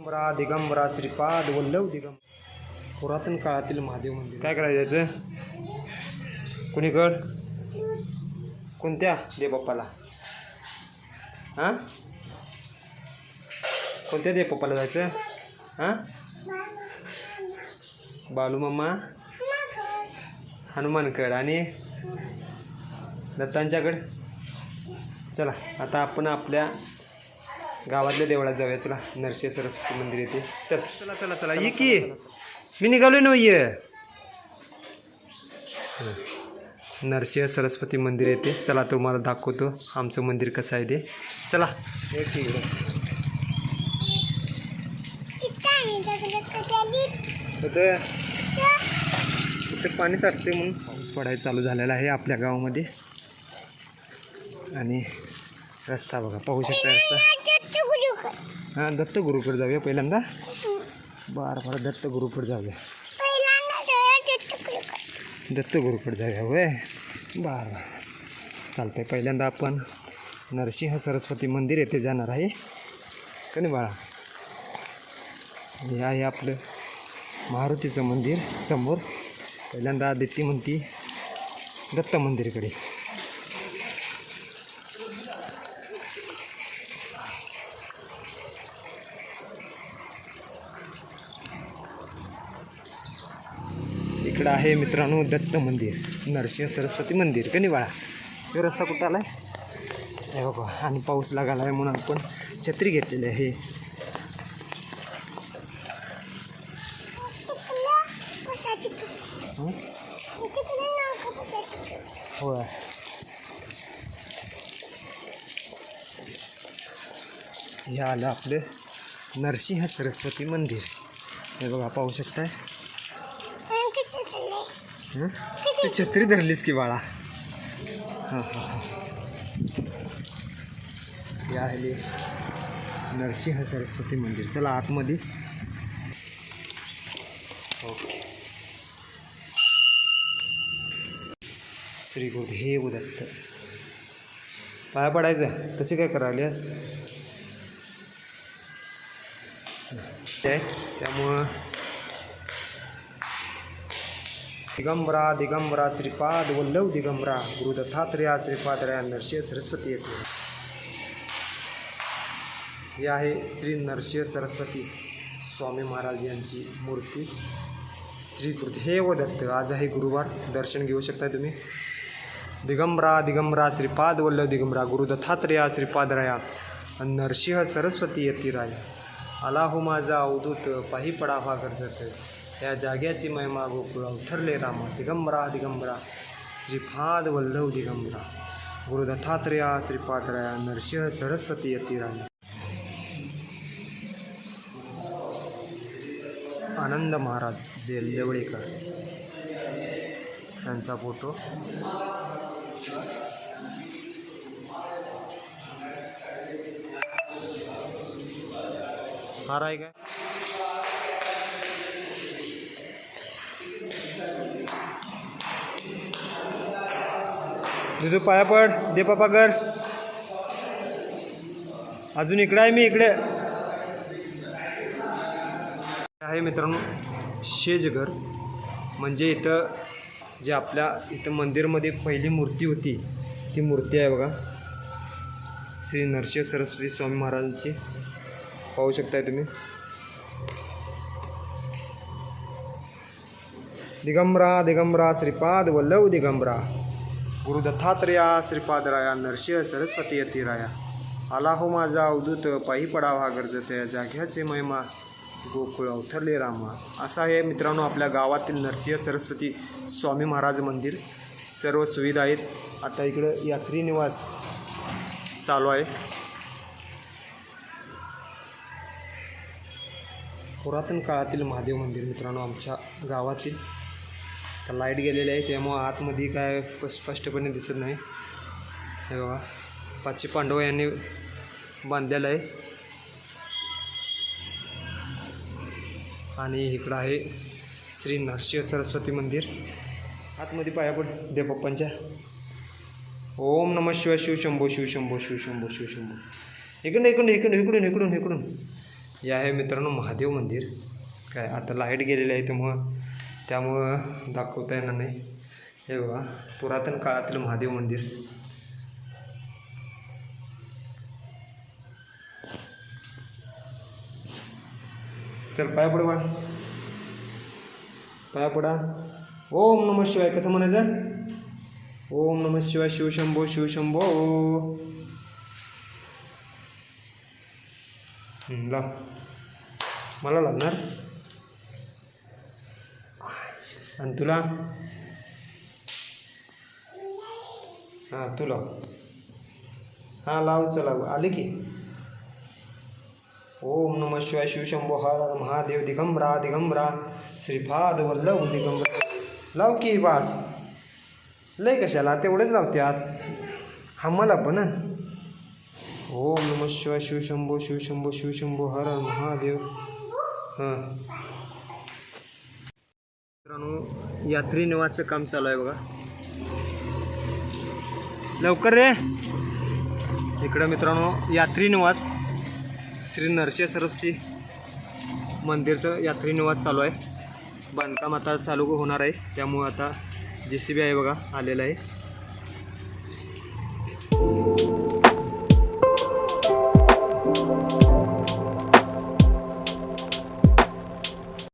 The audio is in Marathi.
दिगंबरा दिगंबरा श्रीपाद वल्लव दिगंब पुरातन काळातील महादेव मंदिर. काय करायचं? याचं कुणीकड? कोणत्या देवबाप्पाला? हां? कोणत्या देवबाप्पाला जायचं? हां? बालूमामा हनुमानकड आणि दत्तांच्याकड चला आता आपण आपल्या गावातल्या देवळात जाऊया. चला नरसिंह सरस्वती मंदिर येते. चल. चला चला चला. ये की. मी निघालोय ना ये. नरसिंह सरस्वती मंदिर येते. चला तुम्हाला दाखवतो. आमचं मंदिर कसं आहे ते. चला. ठीक इथं पाणी साठते म्हणून? पाऊस पडायला चालू झालेला आहे आपल्या गावामध्ये. आणि रस्ता बघा पाहू शकता रस्ता. हां दत्त गुरुकडे जाऊया पहिल्यांदा. बरं बरं दत्त गुरुकडे जाऊया. दत्त गुरुकडे. जाऊया होय? बरं चालतंय पहिल्यांदा आपण नरसिंह सरस्वती मंदिर येथे जाणार आहे. का नाही बाळा हे आहे आपलं मारुतीचं मंदिर समोर. पहिल्यांदा आदित्य म्हणती दत्त मंदिरकडे. इकडं आहे मित्रांनो दत्त मंदिर नरसिंह सरस्वती मंदिर का नाही बाळा तो रस्ता कुठं आलाय? हे बघा आणि पाऊस लागायला आहे म्हणून आपण छत्री घेतलेली आहे. होय. हे आलं आपलं नरसिंह सरस्वती मंदिर. हे बघा पाहू शकताय? तू छत्री धरलीस की बाळा. हां हां हां. हे आहे नरसिंह सरस्वती मंदिर. चला आतमध्ये. ओके. श्री गुरुदेव दत्त पाया पडायचं. तसे काय करायल्यास त्यामुळं दिगंबरा दिगंबरा श्रीपाद वल्लव दिगंबरा गुरु दत्तात्रेया श्रीपादराया नरसिंह सरस्वती येथे. हे आहे श्री नरसिंह सरस्वती स्वामी महाराज यांची मूर्ती. श्री गुरुदेव दत्त आज आहे गुरुवार. दर्शन घेऊ शकता तुम्ही? दिगंबरा दिगंबरा श्रीपाद वल्लभ दिगंबरा गुरु दत्तात्रेया श्रीपादराया नरसिंह सरस्वती येती राय. आला हो माझा अवधूत पाही पडावा गरजत या जाग्याची महिमा गोकुळ ठरले रामा दिगंबरा दिगंबरा श्रीपाद वल्लभ दिगंबरा गुरु दत्तात्रेया श्रीपादराया नरसिंह सरस्वती येती आनंद महाराज देवळेकर त्यांचा फोटो. हा आहे काय? तुझं पाया पड. दे पापा कर अजून इकडे आहे मी इकडे. आहे मित्रांनो शेजघर. म्हणजे इथं जे आपल्या इथं मंदिरमध्ये पहिली मूर्ती होती ती मूर्ती आहे बघा. श्री नरसिंह सरस्वती स्वामी महाराजांची. पाहू शकताय तुम्ही. दिगंबरा दिगंबरा श्रीपाद वल्लभ दिगंबरा. गुरुदत्तात्रेया श्रीपादराया नरसिंह सरस्वती यतीराया. आला हो माझा अवधूत पायी पडावा गरजत जाग्याचे महिमा गोकुळ अवथरले रामा. असा आहे मित्रांनो आपल्या गावातील नरसिंह सरस्वती स्वामी महाराज मंदिर सर्व सुविधा आहेत. आता इकडं यात्री निवास चालू आहे. पुरातन काळातील महादेव मंदिर मित्रांनो आमच्या गावातील आता लाइट गेलेली आहे त्यामुळं आतमध्ये काय स्पष्टपणे दिसत नाही. हे बघा पाचशे पांडव यांनी बांधलेलं आहे. आणि इकडं आहे श्री नरसिंह सरस्वती मंदिर. आतमध्ये पाया पड दे पप्पांच्या. ओम नम शिव शिव शंभो शिव शंभो शिव शंभो शिव शंभो. इकडून इकडून इकडून इकडून इकडून इकडून. हे आहे मित्रांनो महादेव मंदिर. काय आता लाइट गेलेली आहे त्यामुळं त्यामुळं दाखवता येणार नाही. हे बघा पुरातन काळातील महादेव मंदिर. चल पाया पड बाळा पाया पडा ओम नम शिवाय कसं म्हणायचं? ओम नम शिवाय शिवशंभो शिवशंभो ला मला लागणार? आणि तुला? हां तू लाव हां लाव चला. आले की? ओम नम शिवाय शिवशंभो हर हर महादेव दिगंबरा दिगंबरा श्रीपाद वल्लभ दिगंबरा. लाव की बास? लय कशाला? तेवढेच लावत्यात. हमला पण ओम नम शिवाय शिवशंभो शिवशंभो शिवशंभो हर महादेव. हां. मित्रांनो यात्री निवासचं काम चालू आहे बघा. लवकर रे. इकडं मित्रांनो यात्री निवास. श्री नरसिंह सरस्वती मंदिरचं यात्री निवास चालू आहे. बांधकाम आता चालू होणार आहे. त्यामुळं आता जे सी बी आहे बघा आलेलं आहे.